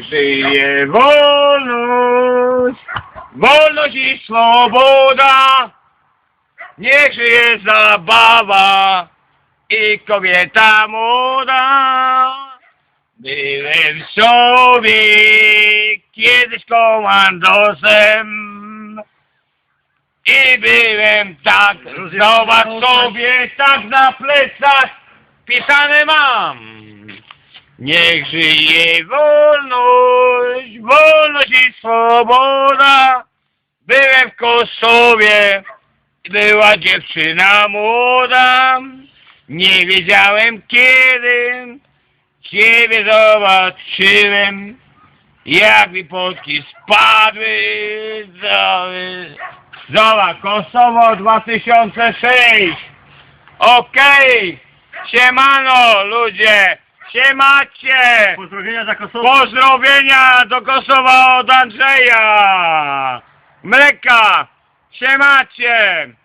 Niech żyje wolność, wolność i swoboda. Niech żyje zabawa i kobieta młoda. Byłem sobie kiedyś komandosem i byłem tak, zobacz sobie, tak na plecach pisane mam. Niech żyje wolność, wolność i swoboda. Byłem w Kosowie, była dziewczyna młoda. Nie wiedziałem kiedy Ciebie zobaczyłem, jak mi potki spadły. Zobacz, Kosowo 2006. Okej, siemano ludzie, siemacie. Pozdrowienia za Kosowo. Pozdrowienia do Kosowa od Andrzeja. Mleka, siemacie.